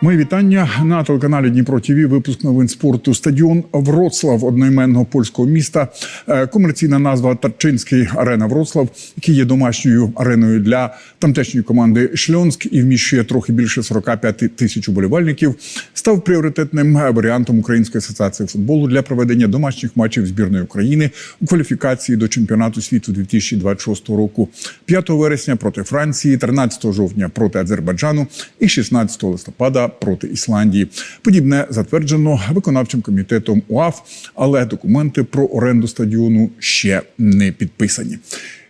Мої вітання на телеканалі Дніпро ТВ. Випуск новин спорту. Стадіон Вроцлав одноіменного польського міста. Е, Комерційна назва Тарчинський арена Вроцлав, який є домашньою ареною для тамтешньої команди Шльонськ і вміщує трохи більше 45 тисяч уболівальників. Став пріоритетним варіантом Української асоціації футболу для проведення домашніх матчів збірної України у кваліфікації до чемпіонату світу 2026 року. 5 вересня проти Франції, 13 жовтня проти Азербайджану і 16 листопада проти Ісландії. Подібне затверджено виконавчим комітетом УАФ, але документи про оренду стадіону ще не підписані.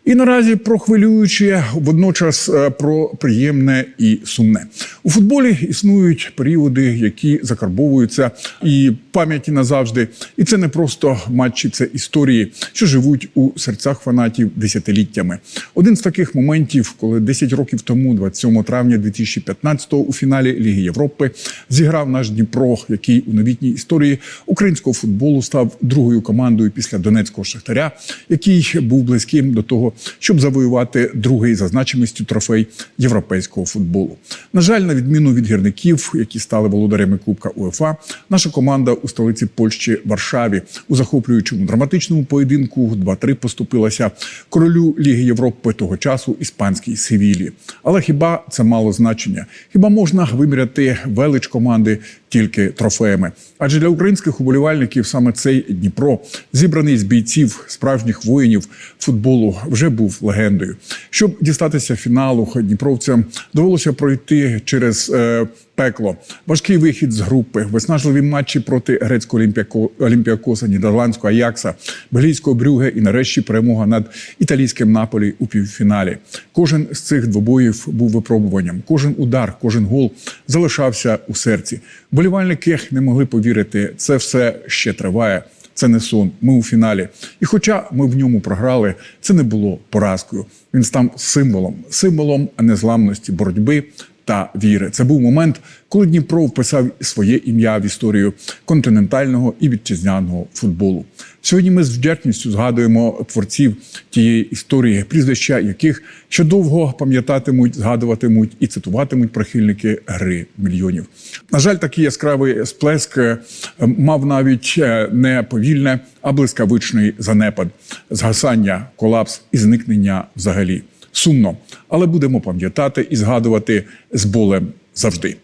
І наразі про хвилююче, водночас е, про приємне і сумне у футболі. Існують періоди, які закарбовуються і пам'яті назавжди. І це не просто матчі, це історії, що живуть у серцях фанатів десятиліттями. Один з таких моментів, коли 10 років тому, 27 травня 2015-го, у фіналі Ліги Європи зіграв наш Дніпро, який у новітній історії українського футболу став другою командою після Донецького шахтаря, який був близьким до того, щоб завоювати другий за значимістю трофей європейського футболу. На жаль, на відміну від гірників, які стали володарями Кубка УЕФА, наша команда у столиці Польщі Варшаві у захоплюючому драматичному поєдинку 2-3 поступилася королю Ліги Європи того часу іспанській Севілі. Але хіба це мало значення? Хіба можна виміряти велич команди тільки трофеями? Адже для українських уболівальників саме цей Дніпро, зібраний з бійців справжніх воїнів футболу, вже був легендою. Щоб дістатися фіналу, дніпровцям довелося пройти через е, пекло, важкий вихід з групи, виснажливі матчі проти грецького олімпіакоса, нідерландського Аякса, бельгійського Брюге і нарешті перемога над італійським Наполі у півфіналі. Кожен з цих двобоїв був випробуванням. Кожен удар, кожен гол залишався у серці. Болівальники не могли повірити, це все ще триває. Це не сон. Ми у фіналі. І хоча ми в ньому програли, це не було поразкою. Він став символом, символом незламності, боротьби та віри. Це був момент, коли Дніпро вписав своє ім'я в історію континентального і вітчизняного футболу. Сьогодні ми з вдячністю згадуємо творців тієї історії, прізвища яких ще довго пам'ятатимуть, згадуватимуть і цитуватимуть прихильники гри мільйонів. На жаль, такий яскравий сплеск е, мав навіть е, не повільне, а блискавичний занепад, згасання, колапс і зникнення взагалі. Сумно, але будемо пам'ятати і згадувати з болем завжди.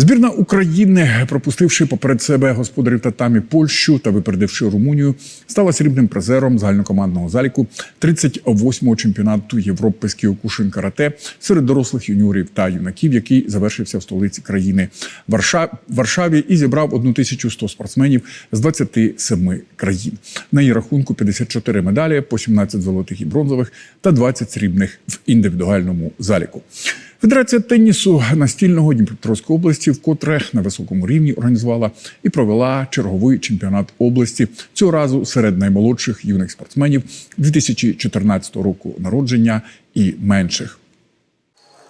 Збірна України, пропустивши поперед себе господарів татамі Польщу та випередивши Румунію, стала срібним призером загальнокомандного заліку 38-го чемпіонату Європи з кіокушин карате серед дорослих юніорів та юнаків, який завершився в столиці країни Варша- Варшаві і зібрав 1100 спортсменів з 27 країн. На її рахунку 54 медалі, по 17 золотих і бронзових та 20 срібних в індивідуальному заліку. Федерація тенісу настільного Дніпропетровської області, вкотре на високому рівні організувала і провела черговий чемпіонат області цього разу серед наймолодших юних спортсменів 2014 року народження і менших.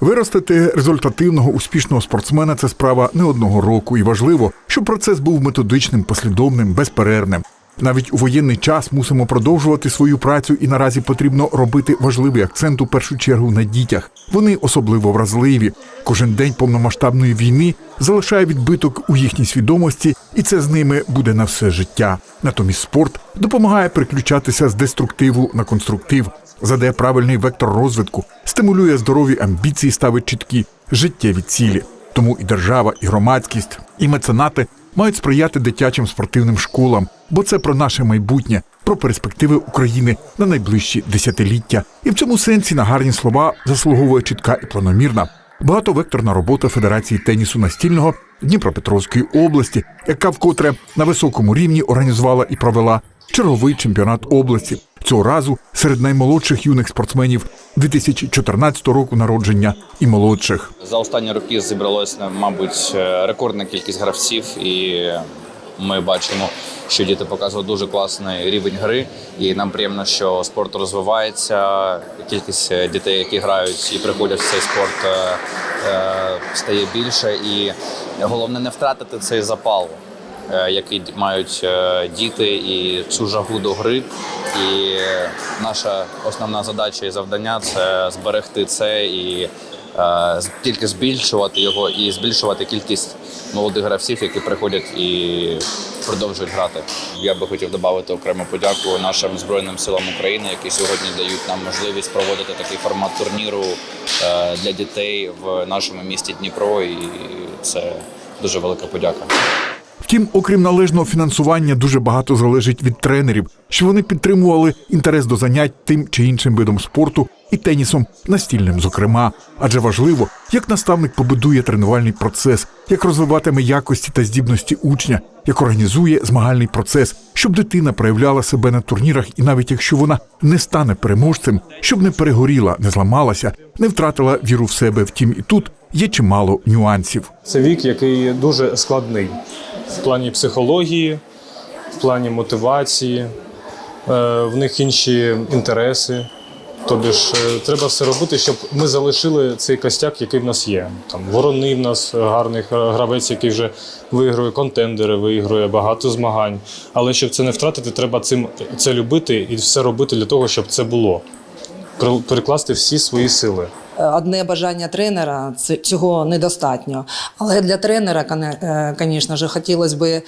Виростити результативного успішного спортсмена це справа не одного року, і важливо, щоб процес був методичним, послідовним, безперервним. Навіть у воєнний час мусимо продовжувати свою працю, і наразі потрібно робити важливий акцент у першу чергу на дітях. Вони особливо вразливі. Кожен день повномасштабної війни залишає відбиток у їхній свідомості, і це з ними буде на все життя. Натомість спорт допомагає переключатися з деструктиву на конструктив, задає правильний вектор розвитку, стимулює здорові амбіції, ставить чіткі життєві цілі. Тому і держава, і громадськість, і меценати мають сприяти дитячим спортивним школам, бо це про наше майбутнє, про перспективи України на найближчі десятиліття. І в цьому сенсі на гарні слова заслуговує чітка і планомірна. Багатовекторна робота Федерації тенісу настільного Дніпропетровської області, яка вкотре на високому рівні організувала і провела черговий чемпіонат області. Цього разу серед наймолодших юних спортсменів 2014 року народження і молодших. За останні роки зібралося, мабуть, рекордна кількість гравців, і ми бачимо, що діти показують дуже класний рівень гри. І нам приємно, що спорт розвивається. Кількість дітей, які грають і приходять в цей спорт, е, е, стає більше. І головне не втратити цей запал, е, який мають е, діти, і цю жагу до гри. І наша основна задача і завдання це зберегти це і е, тільки збільшувати його і збільшувати кількість молодих гравців, які приходять і продовжують грати. Я би хотів додати окрему подяку нашим збройним силам України, які сьогодні дають нам можливість проводити такий формат турніру для дітей в нашому місті Дніпро, і це дуже велика подяка. Втім, окрім належного фінансування, дуже багато залежить від тренерів, що вони підтримували інтерес до занять тим чи іншим видом спорту і тенісом, настільним, зокрема. Адже важливо, як наставник побудує тренувальний процес, як розвиватиме якості та здібності учня, як організує змагальний процес, щоб дитина проявляла себе на турнірах, і навіть якщо вона не стане переможцем, щоб не перегоріла, не зламалася, не втратила віру в себе. Втім, і тут є чимало нюансів. Це вік, який дуже складний в плані психології, в плані мотивації, е, в них інші інтереси. Тобі ж е, треба все робити, щоб ми залишили цей костяк, який в нас є. Там ворони в нас гарний гравець, який вже виграє контендери, виграє багато змагань. Але щоб це не втратити, треба цим це любити і все робити для того, щоб це було. Перекласти всі свої сили. Одне бажання тренера цього недостатньо. Але для тренера, звісно ж, хотілося б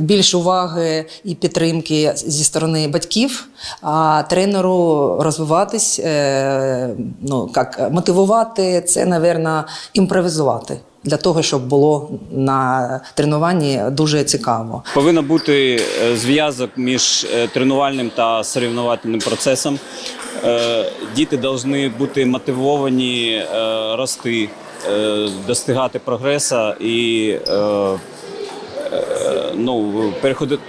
більш уваги і підтримки зі сторони батьків, а тренеру розвиватись, е, ну як мотивувати це, напевно, імпровізувати. Для того, щоб було на тренуванні дуже цікаво. Повинен бути е, зв'язок між е, тренувальним та соревновательним процесом. Е, Діти повинні бути мотивовані е, рости, е, достигати прогресу і ну,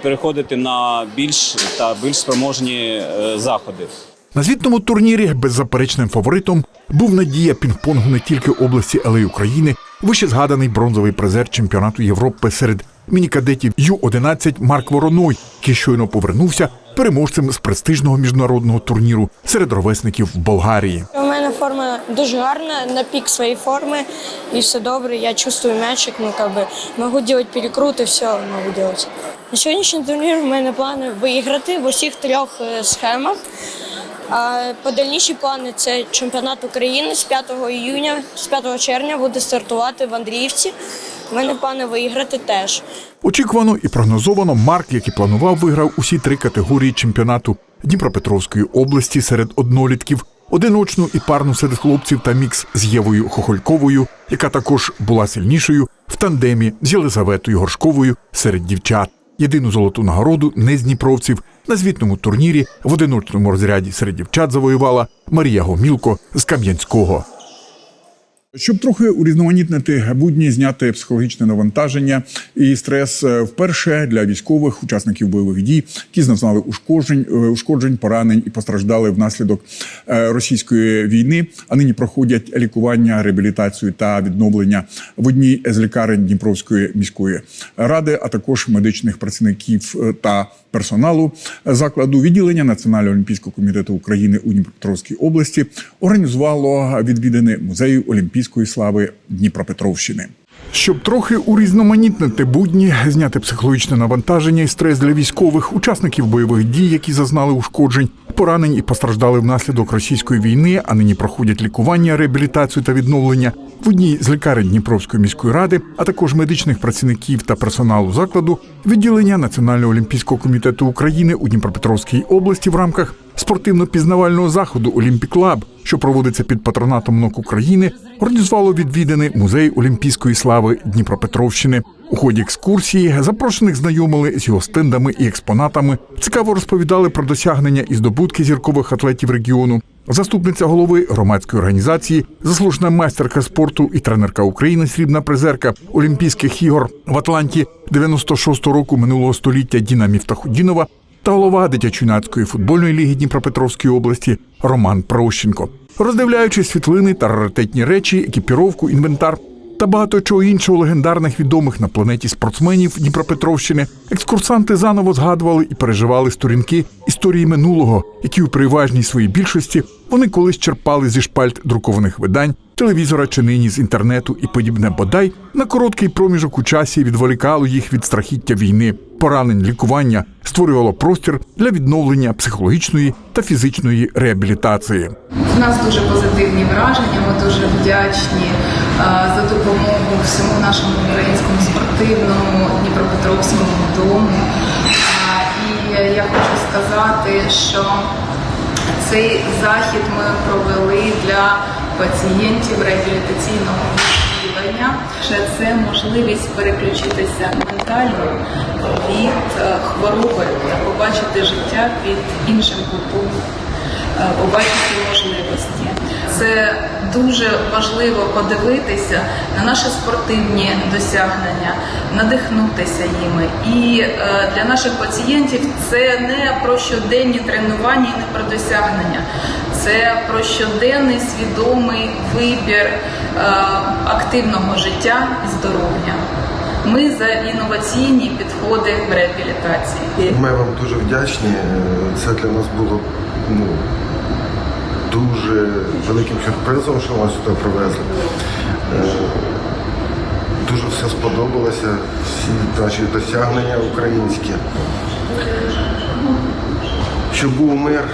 переходити, на більш та більш спроможні заходи. На звітному турнірі беззаперечним фаворитом був надія пінг-понгу не тільки області, але й України. Вище згаданий бронзовий призер чемпіонату Європи серед мінікадетів Ю-11 Марк Вороной, який щойно повернувся переможцем з престижного міжнародного турніру серед ровесників в Болгарії. У мене форма дуже гарна, на пік своєї форми, і все добре. Я чувствую мячик, ну бы можу робити перекрути, все можу робити. На сьогоднішній турнір у мене плани виграти в усіх трьох е, схемах. Подальніші плани це чемпіонат України з 5 іюня, з 5 червня буде стартувати в Андріївці. У мене плани виграти теж. Очікувано і прогнозовано Марк, який планував, виграв усі три категорії чемпіонату Дніпропетровської області серед однолітків, одиночну і парну серед хлопців та мікс з Євою Хохольковою, яка також була сильнішою в тандемі з Єлизаветою Горшковою серед дівчат. Єдину золоту нагороду не з дніпровців на звітному турнірі в одиночному розряді серед дівчат завоювала Марія Гомілко з Кам'янського. Щоб трохи урізноманітнити будні, зняти психологічне навантаження і стрес е, вперше для військових учасників бойових дій, які зазнали ушкоджень, е, ушкоджень, поранень і постраждали внаслідок е, російської війни. А нині проходять лікування, реабілітацію та відновлення в одній з лікарень Дніпровської міської ради, а також медичних працівників та персоналу закладу відділення Національного олімпійського комітету України у Дніпропетровській області організувало відвідини музею Олімпійської слави Дніпропетровщини. Щоб трохи урізноманітнити будні, зняти психологічне навантаження і стрес для військових, учасників бойових дій, які зазнали ушкоджень, поранень і постраждали внаслідок російської війни, а нині проходять лікування, реабілітацію та відновлення в одній з лікарень Дніпровської міської ради, а також медичних працівників та персоналу закладу, відділення Національного олімпійського комітету України у Дніпропетровській області в рамках спортивно-пізнавального заходу Олімпік Лаб, що проводиться під патронатом НОК України, організувало відвідини музей Олімпійської слави Дніпропетровщини. У ході екскурсії запрошених знайомили з його стендами і експонатами. Цікаво розповідали про досягнення і здобутки зіркових атлетів регіону. Заступниця голови громадської організації, заслужена майстерка спорту і тренерка України, срібна призерка Олімпійських ігор в Атланті 96-го року минулого століття Діна Міфтахудінова та голова дитячо-юнацької футбольної ліги Дніпропетровської області Роман Прощенко. Роздивляючи світлини та раритетні речі, екіпіровку, інвентар та багато чого іншого легендарних відомих на планеті спортсменів Дніпропетровщини, екскурсанти заново згадували і переживали сторінки історії минулого, які у переважній своїй більшості вони колись черпали зі шпальт друкованих видань телевізора чи нині з інтернету і подібне бодай на короткий проміжок у часі відволікало їх від страхіття війни, поранень, лікування, створювало простір для відновлення психологічної та фізичної реабілітації. У нас дуже позитивні враження. Ми дуже вдячні е, за допомогу всьому нашому українському спортивному Дніпропетровському дому. Е, І я хочу сказати, що цей захід ми провели для пацієнтів реабілітаційного відділення. Це можливість переключитися ментально від е, хвороби та побачити життя під іншим кутом е, побачити можливості. Це дуже важливо подивитися на наші спортивні досягнення, надихнутися ними. І е, для наших пацієнтів це не про щоденні тренування і не про досягнення. Це про щоденний свідомий вибір е, активного життя і здоров'я. Ми за інноваційні підходи в реабілітації. Ми вам дуже вдячні. Е, Це для нас було ну, дуже великим сюрпризом, що вас сюди привезли. Е, Дуже все сподобалося, всі наші досягнення українські. Щоб був мир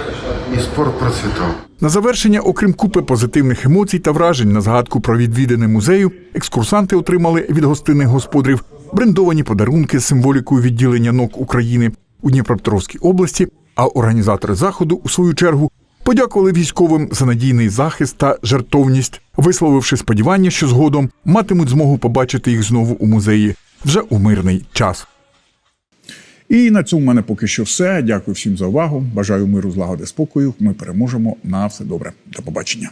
і спорт процвітав. На завершення, окрім купи позитивних емоцій та вражень на згадку про відвідини музею, екскурсанти отримали від гостинних господарів брендовані подарунки з символікою відділення НОК України у Дніпропетровській області. А організатори заходу, у свою чергу, подякували військовим за надійний захист та жертовність, висловивши сподівання, що згодом матимуть змогу побачити їх знову у музеї вже у мирний час. І на цьому в мене поки що все. Дякую всім за увагу. Бажаю миру, злагоди, спокою. Ми переможемо. На все добре. До побачення.